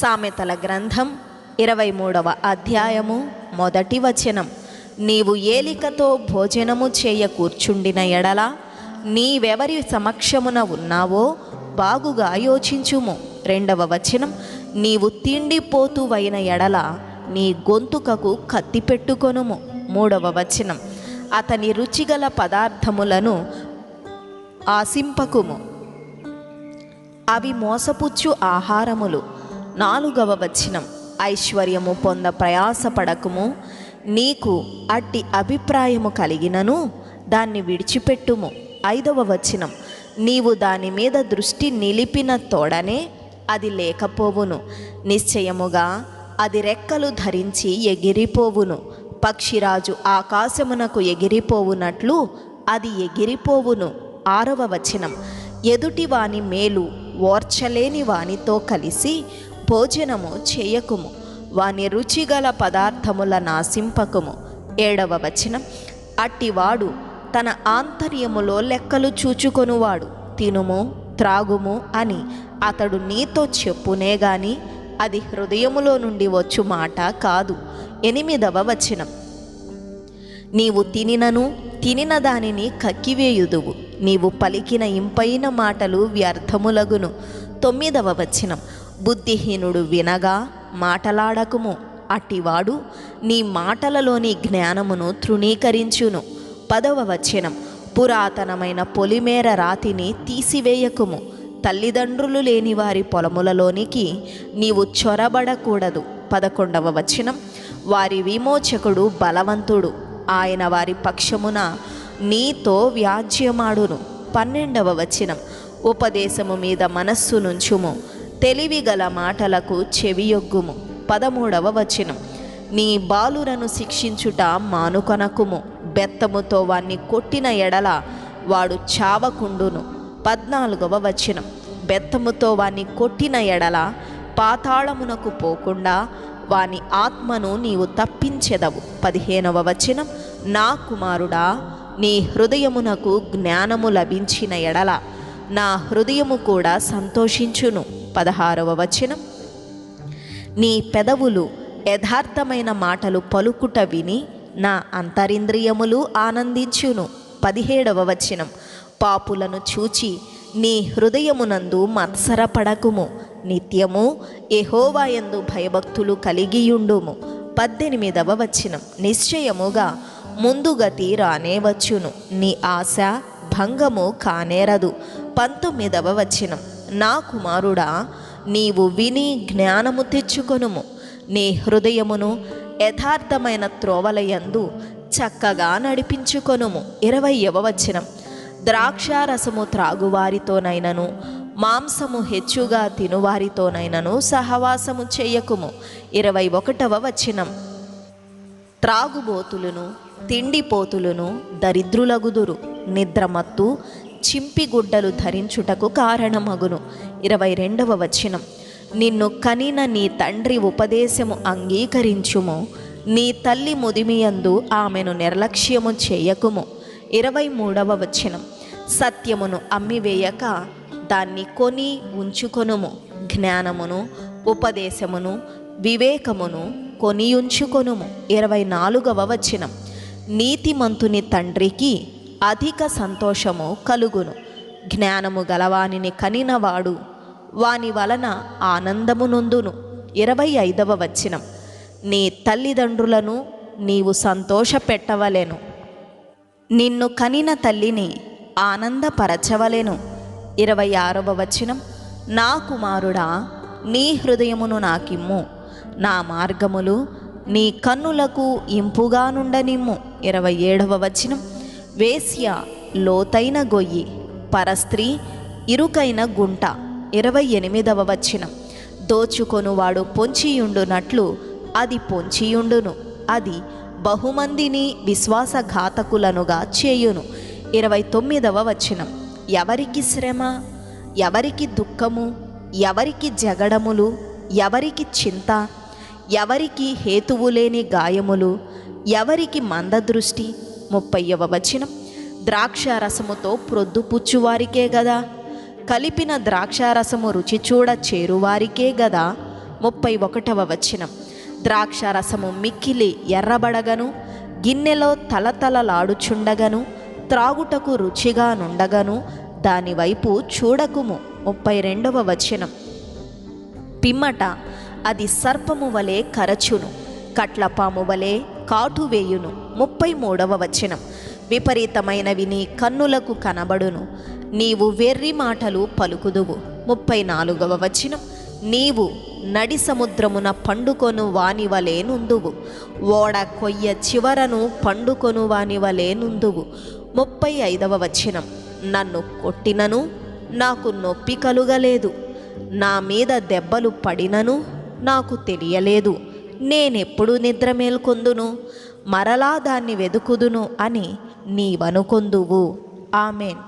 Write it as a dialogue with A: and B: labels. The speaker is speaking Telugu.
A: సామెతల గ్రంథం ఇరవై మూడవ అధ్యాయము మొదటి వచనం. నీవు ఏలికతో భోజనము చేయ కూర్చుండిన ఎడల నీవెవరి సమక్షమున ఉన్నావో బాగుగా యోచించుము రెండవ వచనం నీవు తిండిపోతువైన ఎడల నీ గొంతుకకు కత్తి పెట్టుకొనుము. మూడవ వచనం అతని రుచిగల పదార్థములను ఆశింపకుము. అవి మోసపుచ్చు ఆహారములు. నాలుగవ వచనం. ఐశ్వర్యము పొంద ప్రయాసపడకుము. నీకు అట్టి అభిప్రాయము కలిగినను దాన్ని విడిచిపెట్టుము. ఐదవ వచనం. నీవు దాని మీద దృష్టి నిలిపిన తోడనే అది లేకపోవును. నిశ్చయముగా అది రెక్కలు ధరించి ఎగిరిపోవును. పక్షిరాజు ఆకాశమునకు ఎగిరిపోవునట్లు అది ఎగిరిపోవును. ఆరవ వచనం. ఎదుటి వాని మేలు ఓర్చలేని వానితో కలిసి భోజనము చేయకుము. వాని రుచిగల పదార్థముల నాశింపకుము. ఏడవ వచనం. అట్టివాడు తన ఆంతర్యములో లెక్కలు చూచుకొనువాడు. తినుము త్రాగుము అని అతడు నీతో చెప్పునే గాని అది హృదయములో నుండి వచ్చు మాట కాదు. ఎనిమిదవ వచనం. నీవు తినినను తినిన దానిని కక్కివేయుదువు. నీవు పలికిన ఇంపైన మాటలు వ్యర్థములగును. తొమ్మిదవ వచనం. బుద్ధిహీనుడు వినగా మాటలాడకుము అట్టివాడు నీ మాటలలోని జ్ఞానమును తృణీకరించును. పదవ వచనం. పురాతనమైన పొలిమేర రాతిని తీసివేయకుము. తల్లిదండ్రులు లేని వారి పొలములలోనికి నీవు చొరబడకూడదు. పదకొండవ వచనం. వారి విమోచకుడు బలవంతుడు. ఆయన వారి పక్షమున నీతో వ్యాజ్యమాడును. పన్నెండవ వచనం. ఉపదేశము మీద మనస్సు నుంచుము. తెలివి గల మాటలకు చెవియొగ్గుము. పదమూడవ వచనం. నీ బాలురను శిక్షించుట మానుకొనకుము. బెత్తముతో వాణ్ణి కొట్టిన ఎడల వాడు చావకుండును. పద్నాలుగవ వచనం. బెత్తముతో వాణ్ణి కొట్టిన ఎడల పాతాళమునకు పోకుండా వాని ఆత్మను నీవు తప్పించెదవు. పదిహేనవ వచనం. నా కుమారుడా నీ హృదయమునకు జ్ఞానము లభించిన ఎడల నా హృదయము కూడా సంతోషించును. పదహారవ వచనం. నీ పెదవులు యథార్థమైన మాటలు పలుకుట విని నా అంతరింద్రియములు ఆనందించును. పదిహేడవ వచనం. పాపులను చూచి నీ హృదయమునందు మత్సరపడకుము. నిత్యము ఎహోవాయందు భయభక్తులు కలిగియుండుము. పద్దెనిమిదవ వచనం. నిశ్చయముగా ముందుగతి రానే వచ్చును. నీ ఆశ భంగము కానేరదు. పంతొమ్మిదవ వచనం. నా కుమారుడా నీవు విని జ్ఞానము తెచ్చుకొనుము. నీ హృదయమును యథార్థమైన త్రోవలయందు చక్కగా నడిపించుకొనుము. ఇరవయవ వచనం. ద్రాక్షారసము త్రాగువారితోనైనను మాంసము హెచ్చుగా తినువారితోనైనను సహవాసము చేయకుము. ఇరవై ఒకటవ వచనం. త్రాగుబోతులను తిండిపోతులను దరిద్రులగుదురు నిద్రమత్తు చింపిగుడ్డలు ధరించుటకు కారణమగును. ఇరవై రెండవ వచనం. నిన్ను కనిన నీ తండ్రి ఉపదేశము అంగీకరించుము. నీ తల్లి ముదిమియందు ఆమెను నిర్లక్ష్యము చేయకుము. ఇరవై మూడవ వచనం. సత్యమును అమ్మివేయక దాన్ని కొని ఉంచుకొనుము. జ్ఞానమును ఉపదేశమును వివేకమును కొనియుంచుకొనుము. ఇరవై నాలుగవ వచనం. నీతిమంతుని తండ్రికి అధిక సంతోషము కలుగును. జ్ఞానము గలవానిని కనినవాడు. వాని వలన ఆనందము నొందును. ఇరవై ఐదవ వచనం. నీ తల్లిదండ్రులను నీవు సంతోషపెట్టవలెను. నిన్ను కనిన తల్లిని ఆనందపరచవలెను. ఇరవై ఆరవ వచనం. నా కుమారుడా నీ హృదయమును నాకిమ్ము. నా మార్గములు నీ కన్నులకు ఇంపుగా నుండనిమ్ము ఇరవై ఏడవ వచనం. వేశ్య లోతైన గొయ్యి పరస్త్రీ ఇరుకైన గుంట. ఇరవై ఎనిమిదవ వచనం. దోచుకొనువాడు పొంచియుండునట్లు అది పొంచియుండును. అది బహుమందిని విశ్వాసఘాతకులనుగా చేయును. ఇరవై తొమ్మిదవ వచనం. ఎవరికి శ్రమ? ఎవరికి దుఃఖము? ఎవరికి జగడములు? ఎవరికి చింత? ఎవరికి హేతువు లేని గాయములు? ఎవరికి మందదృష్టి? ముప్పైవ వచనం. ద్రాక్షారసముతో ప్రొద్దుపుచ్చువారికే గదా. కలిపిన ద్రాక్షారసము రుచి చూడ చేరువారికే గదా. ముప్పై ఒకటవ వచనం. ద్రాక్ష రసము మిక్కిలి ఎర్రబడగను గిన్నెలో తలతలలాడుచుండగను త్రాగుటకు రుచిగా నుండగను. దానివైపు చూడకుము. ముప్పై రెండవ వచనం. పిమ్మట అది సర్పము వలె కరచును కట్లపాము వలె కాటు వేయును ముప్పై మూడవ వచనం. విపరీతమైనవి నీ కన్నులకు కనబడును. నీవు వెర్రి మాటలు పలుకుదువు. ముప్పై నాలుగవ వచనం. నీవు నడి సముద్రమున పండుకొను వానివలేనుందువు నుందువు. ఓడ కొయ్య చివరను పండుకొను వానివలేనుందువు నుందువు. ముప్పై ఐదవ వచనం. నన్ను కొట్టినను నాకు నొప్పి కలుగలేదు. నా మీద దెబ్బలు పడినను నాకు తెలియలేదు. నేనెప్పుడు నిద్ర మేల్కొందును? మరలా దాన్ని వెదుకుదును అని నీవనుకొందువు. ఆమెన్.